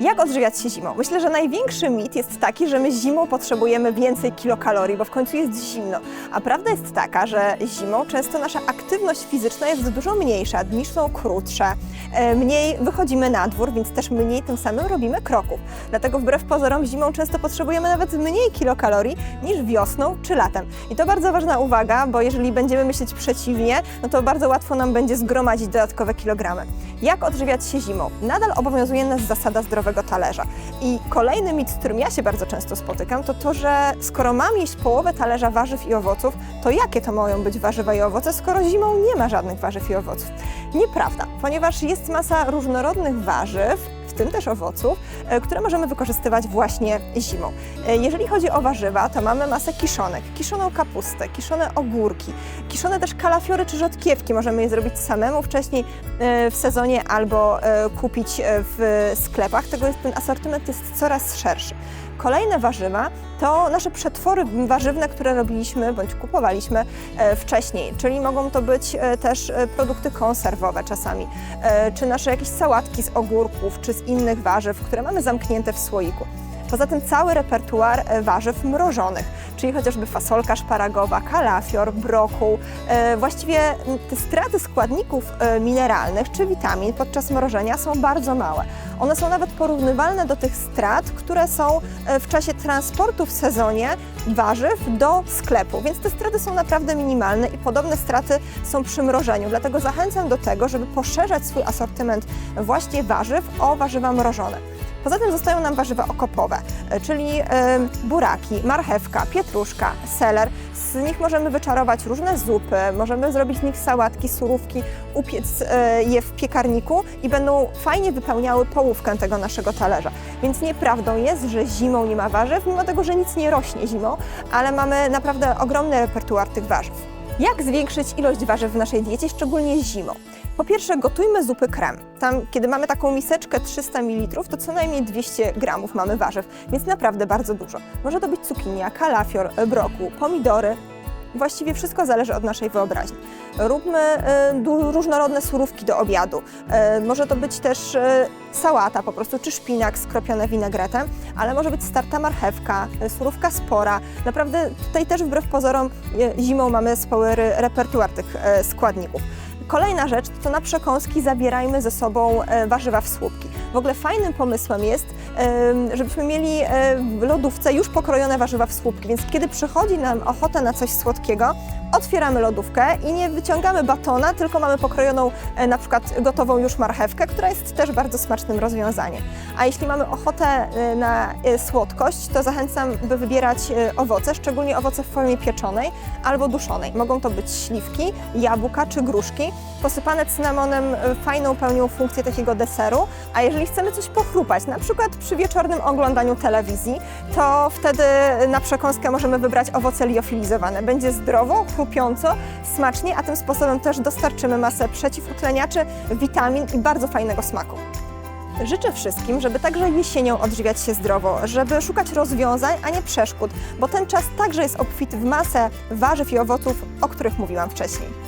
Jak odżywiać się zimą? Myślę, że największy mit jest taki, że my zimą potrzebujemy więcej kilokalorii, bo w końcu jest zimno. A prawda jest taka, że zimą często nasza aktywność fizyczna jest dużo mniejsza, dni są krótsze, e, mniej wychodzimy na dwór, więc też mniej tym samym robimy kroków. Dlatego wbrew pozorom zimą często potrzebujemy nawet mniej kilokalorii niż wiosną czy latem. I to bardzo ważna uwaga, bo jeżeli będziemy myśleć przeciwnie, no to bardzo łatwo nam będzie zgromadzić dodatkowe kilogramy. Jak odżywiać się zimą? Nadal obowiązuje nas zasada talerza. I kolejny mit, z którym ja się bardzo często spotykam, to to, że skoro mam jeść połowę talerza warzyw i owoców, to jakie to mają być warzywa i owoce, skoro zimą nie ma żadnych warzyw i owoców? Nieprawda, ponieważ jest masa różnorodnych warzyw, tym też owoców, e, które możemy wykorzystywać właśnie zimą. E, Jeżeli chodzi o warzywa, to mamy masę kiszonek, kiszoną kapustę, kiszone ogórki, kiszone też kalafiory czy rzodkiewki. Możemy je zrobić samemu wcześniej e, w sezonie albo kupić w sklepach. Tego jest, ten asortyment jest coraz szerszy. Kolejne warzywa to nasze przetwory warzywne, które robiliśmy bądź kupowaliśmy e, wcześniej, czyli mogą to być e, też e, produkty konserwowe czasami, czy nasze jakieś sałatki z ogórków, czy z innych warzyw, które mamy zamknięte w słoiku. Poza tym cały repertuar warzyw mrożonych, czyli chociażby fasolka szparagowa, kalafior, brokuł. E, Właściwie te straty składników e, mineralnych czy witamin podczas mrożenia są bardzo małe. One są nawet porównywalne do tych strat, które są e, w czasie transportu w sezonie warzyw do sklepu, więc te straty są naprawdę minimalne i podobne straty są przy mrożeniu. Dlatego zachęcam do tego, żeby poszerzać swój asortyment właśnie warzyw o warzywa mrożone. Poza tym zostają nam warzywa okopowe, e, czyli e, buraki, marchewka, pietruszka, seler. Z nich możemy wyczarować różne zupy, możemy zrobić z nich sałatki, surówki, upiec e, je w piekarniku i będą fajnie wypełniały połówkę tego naszego talerza. Więc nieprawdą jest, że zimą nie ma warzyw, mimo tego, że nic nie rośnie zimą, ale mamy naprawdę ogromny repertuar tych warzyw. Jak zwiększyć ilość warzyw w naszej diecie, szczególnie zimą? Po pierwsze, gotujmy zupy krem. Tam, kiedy mamy taką miseczkę 300 ml, to co najmniej 200 gramów mamy warzyw, więc naprawdę bardzo dużo. Może to być cukinia, kalafior, brokuł, pomidory. Właściwie wszystko zależy od naszej wyobraźni. Róbmy e, różnorodne surówki do obiadu. E, może to być też e, sałata po prostu, czy szpinak skropione winegretem, ale może być starta marchewka, surówka spora. Naprawdę tutaj też wbrew pozorom zimą mamy spory repertuar tych składników. Kolejna rzecz to na przekąski zabierajmy ze sobą e, warzywa w słupki. W ogóle fajnym pomysłem jest, żebyśmy mieli e, w lodówce już pokrojone warzywa w słupki, więc kiedy przychodzi nam ochota na coś słodkiego, otwieramy lodówkę i nie wyciągamy batona, tylko mamy pokrojoną e, na przykład gotową już marchewkę, która jest też bardzo smacznym rozwiązaniem. A jeśli mamy ochotę na słodkość, to zachęcam, by wybierać owoce, szczególnie owoce w formie pieczonej albo duszonej. Mogą to być śliwki, jabłka czy gruszki. Posypane cynamonem e, fajną pełnią funkcję takiego deseru, a jeżeli chcemy coś pochrupać, na przykład przy wieczornym oglądaniu telewizji, to wtedy na przekąskę możemy wybrać owoce liofilizowane. Będzie zdrowo, chrupiąco, smacznie, a tym sposobem też dostarczymy masę przeciwutleniaczy, witamin i bardzo fajnego smaku. Życzę wszystkim, żeby także jesienią odżywiać się zdrowo, żeby szukać rozwiązań, a nie przeszkód, bo ten czas także jest obfity w masę warzyw i owoców, o których mówiłam wcześniej.